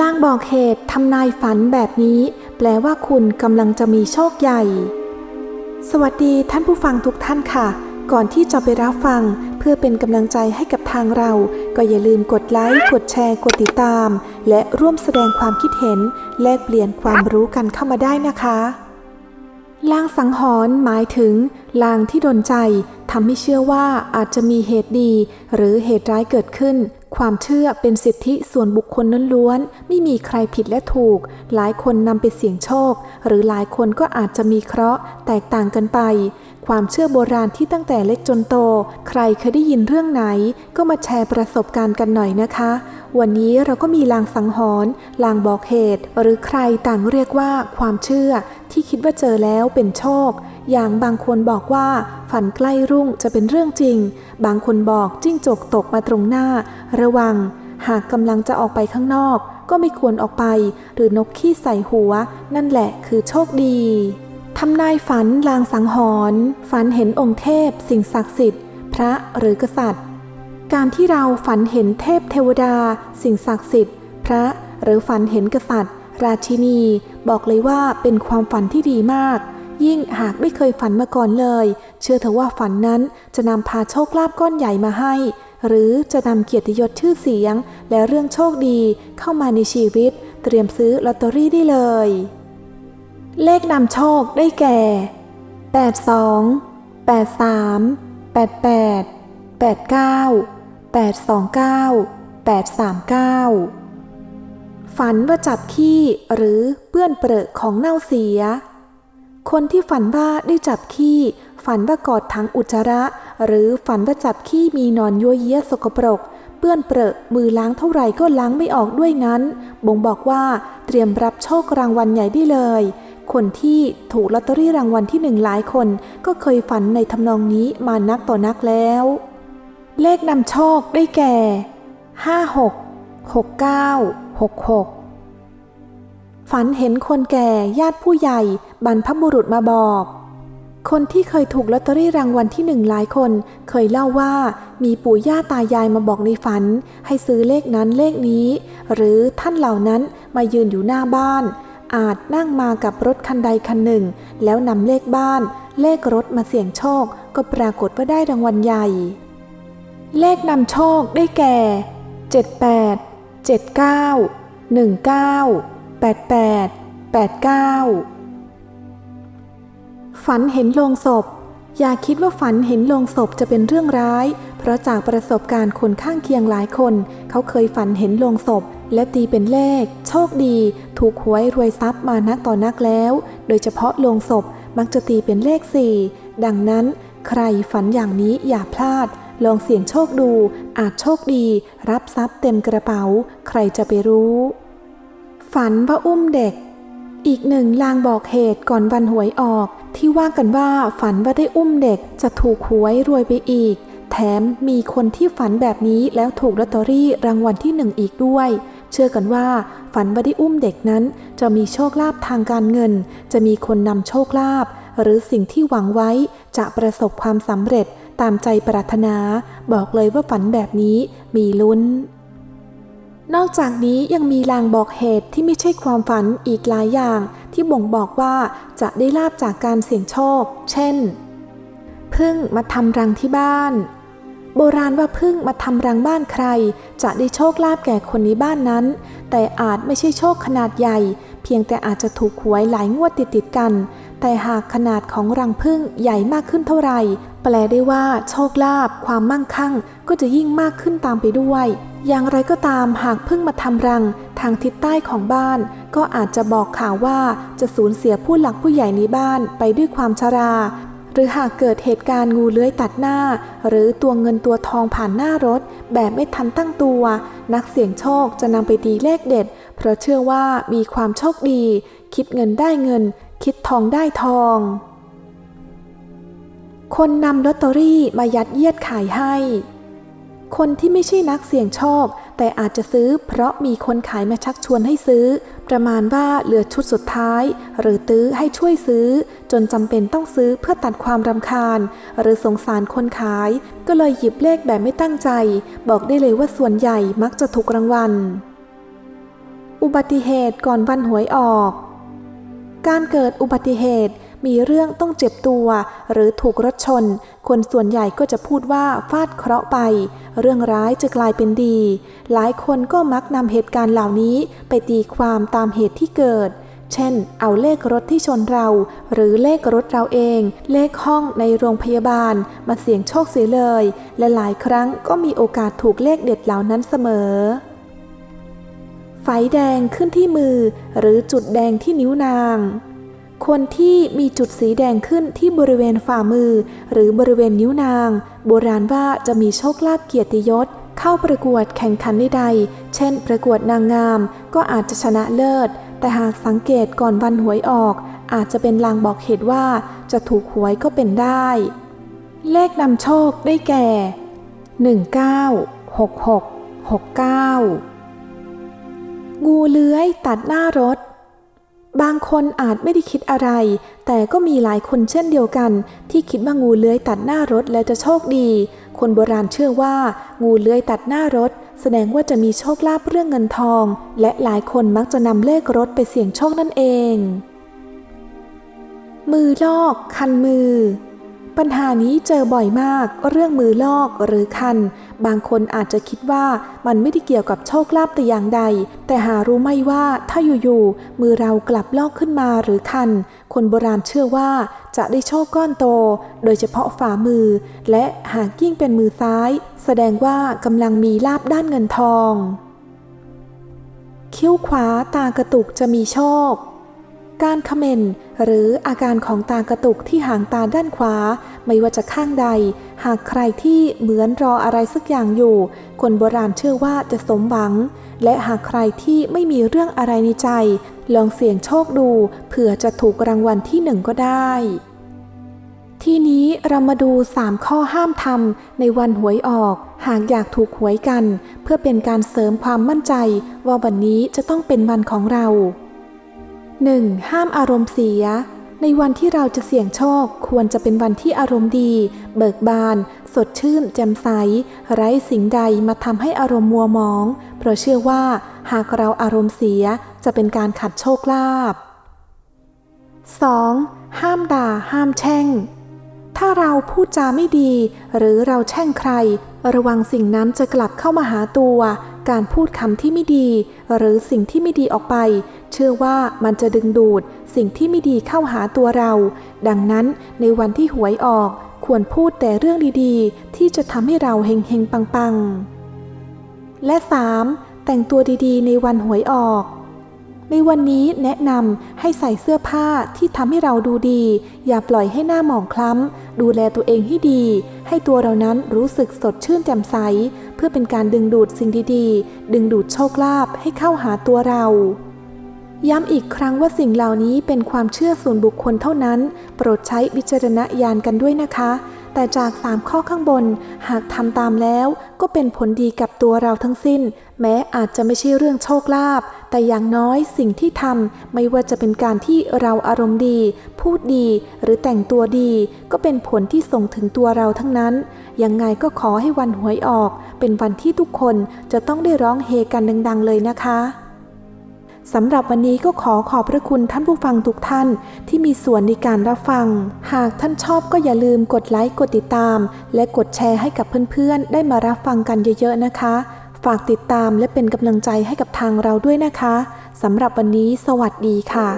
ลางบอกเหตุทำนายฝันแบบนี้ แปลว่าคุณกำลังจะมีโชคใหญ่ สวัสดีท่านผู้ฟังทุกท่านค่ะ ก่อนที่จะไปรับฟัง เพื่อเป็นกำลังใจให้กับทางเรา ก็อย่าลืมกดไลค์ กดแชร์ กดติดตาม และร่วมแสดงความคิดเห็น แลกเปลี่ยนความรู้กันเข้ามาได้นะคะลางสังหรณ์หมายถึงลางที่ดนใจทำให้เชื่อว่าอาจจะมีเหตุดี หรือเหตุร้ายเกิดขึ้น ความเชื่อเป็นสิทธิส่วนบุคคลล้วนๆ ไม่มีใครผิดและถูก หลายคนนำไปเสี่ยงโชค หรือหลายคนก็อาจจะมีเคราะห์แตกต่างกันไป ความเชื่อโบราณที่ตั้งแต่เล็กจนโต ใครเคยได้ยินเรื่องไหน ก็มาแชร์ประสบการณ์กันหน่อยนะคะ วันนี้เราก็มีลางสังหรณ์ลางบอกเหตุ หรือใครต่างเรียกว่าความเชื่อ ที่คิดว่าเจอแล้วเป็นโชค อย่างบางคนบอกว่าฝันใกล้รุ่งจะเป็นเรื่องจริง บางคนบอกจิ้งจกตกมาตรงหน้า ระวัง หากกำลังจะออกไปข้างนอก ก็ไม่ควรออกไป หรือนกขี้ใส่หัว นั่นแหละคือโชคดีทำนายฝันลางสังหรณ์ฝันเห็นองค์เทพ สิ่งศักดิ์สิทธิ์ พระหรือกษัตริย์ การที่เราฝันเห็นเทพเทวดา สิ่งศักดิ์สิทธิ์ พระหรือฝันเห็นกษัตริย์ ราชินี บอกเลยว่าเป็นความฝันที่ดีมาก ยิ่งหากไม่เคยฝันมาก่อนเลย เชื่อเถอะว่าฝันนั้นจะนำพาโชคลาภก้อนใหญ่มาให้ หรือจะนำเกียรติยศชื่อเสียง และเรื่องโชคดีเข้ามาในชีวิต เตรียมซื้อลอตเตอรี่ได้เลย เลขนำโชคได้แก่ 82 83 88 89 829 839 ฝันว่าจับขี้หรือเปื้อนเปรอะของเน่าเสีย คนที่ฝันว่าได้จับขี้ ฝันว่ากอดถังอุจจาระ หรือฝันว่าจับขี้มีนอนยั่วเยี้ยสกปรก เปื้อนเปรอะมือล้างเท่าไหร่ก็ล้างไม่ออกด้วยนั้น บ่งบอกว่าเตรียมรับโชครางวัลใหญ่ได้เลย คนที่ถูกลอตเตอรี่รางวัลที่หนึ่งหลายคน ก็เคยฝันในทำนองนี้มานักต่อนักแล้ว เลขนำโชคได้แก่ 56 69 66 ฝันเห็นคนแก่ญาติผู้ใหญ่บรรพบุรุษมาบอก คนที่เคยถูกลอตเตอรี่รางวัลที่หนึ่งหลายคน เคยเล่าว่ามีปู่ย่าตายายมาบอกในฝัน ให้ซื้อเลขนั้นเลขนี้ หรือท่านเหล่านั้นมายืนอยู่หน้าบ้าน อาจนั่งมากับรถคันใดคันหนึ่ง แล้วนำเลขบ้าน เลขรถมาเสี่ยงโชค ก็ปรากฏว่าได้รางวัลใหญ่ เลขนำโชคได้แก่ 78 79 19 88 89 ฝันเห็นโลงศพ อย่าคิดว่าฝันเห็นโลงศพจะเป็นเรื่องร้าย เพราะจากประสบการณ์คนข้างเคียงหลายคน เขาเคยฝันเห็นโลงศพและตีเป็นเลข โชคดี ถูกหวยรวยทรัพย์มานักต่อนักแล้ว โดยเฉพาะโลงศพมักจะตีเป็นเลขสี่ดังนั้น ใครฝันอย่างนี้อย่าพลาด ลองเสี่ยงโชคดู อาจโชคดี รับทรัพย์เต็มกระเป๋า ใครจะไปรู้ ฝันว่าอุ้มเด็ก อีกหนึ่งลางบอกเหตุก่อนวันหวยออก ที่ว่ากันว่าฝันว่าได้อุ้มเด็กจะถูกหวยรวยไปอีก แถมมีคนที่ฝันแบบนี้แล้วถูกลอตเตอรี่รางวัลที่หนึ่งอีกด้วย เชื่อกันว่า ฝันว่าได้อุ้มเด็กนั้น จะมีโชคลาภทางการเงิน จะมีคนนำโชคลาภหรือสิ่งที่หวังไว้จะประสบความสำเร็จ ตามใจปรารถนาบอกเลยว่าฝันแบบนี้มีลุ้น นอกจากนี้ยังมีลางบอกเหตุที่ไม่ใช่ความฝันอีกหลายอย่าง ที่บ่งบอกว่าจะได้ลาบจากการเสี่ยงโชค เช่น พึ่งมาทำรังที่บ้าน โบราณว่าพึ่งมาทำรังบ้านใคร จะได้โชคลาภแก่คนในบ้านนั้น แต่อาจไม่ใช่โชคขนาดใหญ่ เพียงแต่อาจจะถูกหวยหลายงวดติดๆกัน แต่หากขนาดของรังพึ่งใหญ่มากขึ้นเท่าไหร่แปลได้ว่าโชคลาภความมั่งคั่งก็จะยิ่งมากขึ้นตามไปด้วย อย่างไรก็ตามหากพึ่งมาทำรังทางทิศใต้ของบ้าน ก็อาจจะบอกข่าวว่าจะสูญเสียผู้หลักผู้ใหญ่ในบ้านไปด้วยความชรา หรือหากเกิดเหตุการณ์งูเลื้อยตัดหน้า หรือตัวเงินตัวทองผ่านหน้ารถ แบบไม่ทันตั้งตัว นักเสี่ยงโชคจะนำไปตีเลขเด็ด เพราะเชื่อว่ามีความโชคดี คิดเงินได้เงิน คิดทองได้ทอง คนนำลอตเตอรี่มายัดเยียดขายให้ คนที่ไม่ใช่นักเสี่ยงโชคแต่อาจจะซื้อเพราะมีคนขายมาชักชวนให้ซื้อ ประมาณว่าเหลือชุดสุดท้าย หรือตื้อให้ช่วยซื้อ จนจำเป็นต้องซื้อเพื่อตัดความรำคาญ หรือสงสารคนขาย ก็เลยหยิบเลขแบบไม่ตั้งใจ บอกได้เลยว่าส่วนใหญ่มักจะถูกรางวัล อุบัติเหตุก่อนวันหวยออก การเกิดอุบัติเหตุ มีเรื่องต้องเจ็บตัว หรือถูกรถชน คนส่วนใหญ่ก็จะพูดว่าฟาดเคราะห์ไป เรื่องร้ายจะกลายเป็นดี หลายคนก็มักนำเหตุการณ์เหล่านี้ไปตีความตามเหตุที่เกิด เช่น เอาเลขรถที่ชนเรา หรือเลขรถเราเอง เลขห้องในโรงพยาบาล มาเสี่ยงโชคเสียเลย และหลายครั้งก็มีโอกาสถูกเลขเด็ดเหล่านั้นเสมอ ไฟแดงขึ้นที่มือ หรือจุดแดงที่นิ้วนาง คนที่มีจุดสีแดงขึ้นที่บริเวณฝ่ามือ หรือบริเวณนิ้วนาง โบราณว่าจะมีโชคลาภเกียรติยศ เข้าประกวดแข่งขันใดๆเช่น ประกวดนางงาม ก็อาจจะชนะเลิศ แต่หากสังเกตก่อนวันหวยออก อาจจะเป็นลางบอกเหตุว่าจะถูกหวยก็เป็นได้ เลขนำโชคได้แก่ 19 66 69 งูเลื้อยตัดหน้ารถ บางคนอาจไม่ได้คิดอะไร แต่ก็มีหลายคนเช่นเดียวกัน ที่คิดว่างูเลื้อยตัดหน้ารถแล้วจะโชคดี คนโบราณเชื่อว่า งูเลื้อยตัดหน้ารถ แสดงว่าจะมีโชคลาภเรื่องเงินทอง และหลายคนมักจะนำเลขรถไปเสี่ยงโชคนั่นเอง มือลอก คันมือ ปัญหานี้เจอบ่อยมาก เรื่องมือลอกหรือคัน บางคนอาจจะคิดว่ามันไม่ได้เกี่ยวกับโชคลาภแต่อย่างใด แต่หารู้ไหม่ว่าถ้าอยู่ๆมือเรากลับลอกขึ้นมาหรือคัน คนโบราณเชื่อว่าจะได้โชคก้อนโต โดยเฉพาะฝ่ามือ และหากยิ่งเป็นมือซ้าย แสดงว่ากำลังมีลาบด้านเงินทอง คิ้วขวาตากระตุกจะมีโชค การเขม่นหรืออาการของตากระตุกที่หางตาด้านขวา ไม่ว่าจะข้างใด หากใครที่เหมือนรออะไรสักอย่างอยู่ คนโบราณเชื่อว่าจะสมหวัง และหากใครที่ไม่มีเรื่องอะไรในใจ ลองเสี่ยงโชคดู เผื่อจะถูกรางวัลที่หนึ่งก็ได้ ทีนี้เรามาดู 3 ข้อห้ามทำในวันหวยออก หากอยากถูกหวยกัน เพื่อเป็นการเสริมความมั่นใจ ว่าวันนี้จะต้องเป็นวันของเรา 1. ห้ามอารมณ์เสีย ในวันที่เราจะเสี่ยงโชค ควรจะเป็นวันที่อารมณ์ดี เบิกบาน สดชื่น แจ่มใส ไร้สิ่งใดมาทำให้อารมณ์มัวหมอง เพราะเชื่อว่า หากเราอารมณ์เสียจะเป็นการขัดโชคลาภ 2. ห้ามด่า ห้ามแช่ง ถ้าเราพูดจาไม่ดี หรือเราแช่งใคร ระวังสิ่งนั้นจะกลับเข้ามาหาตัว การพูดคำที่ไม่ดี หรือสิ่งที่ไม่ดีออกไป เชื่อว่ามันจะดึงดูดสิ่งที่ไม่ดีเข้าหาตัวเรา ดังนั้นในวันที่หวยออก ควรพูดแต่เรื่องดีๆ ที่จะทำให้เราเฮงๆ ปังๆ และ 3. แต่งตัวดีๆ ในวันหวยออกในวันนี้แนะนำให้ใส่เสื้อผ้าที่ทำให้เราดูดี อย่าปล่อยให้หน้าหมองคล้ำ ดูแลตัวเองให้ดี ให้ตัวเรานั้นรู้สึกสดชื่นแจ่มใส เพื่อเป็นการดึงดูดสิ่งดีๆ ดึงดูดโชคลาภให้เข้าหาตัวเรา ย้ำอีกครั้งว่าสิ่งเหล่านี้เป็นความเชื่อส่วนบุคคลเท่านั้น โปรดใช้วิจารณญาณกันด้วยนะคะ แต่จาก 3 ข้อข้างบน หากทำตามแล้ว ก็เป็นผลดีกับตัวเราทั้งสิ้น แม้อาจจะไม่ใช่เรื่องโชคลาภแต่อย่างน้อยสิ่งที่ทำไม่ว่าจะเป็นการที่เราอารมณ์ดี พูดดี หรือแต่งตัวดี ก็เป็นผลที่ส่งถึงตัวเราทั้งนั้น ยังไงก็ขอให้วันหวยออก เป็นวันที่ทุกคนจะต้องได้ร้องเฮกันดัง ๆ เลยนะคะสำหรับวันนี้ก็ขอขอบพระคุณท่านผู้ฟังทุกท่านที่มีส่วนในการรับฟัง หากท่านชอบก็อย่าลืมกดไลค์กดติดตาม และกดแชร์ให้กับเพื่อนๆ ได้มารับฟังกันเยอะๆนะคะ ฝากติดตามและเป็นกำลังใจให้กับทางเราด้วยนะคะสำหรับวันนี้สวัสดีค่ะ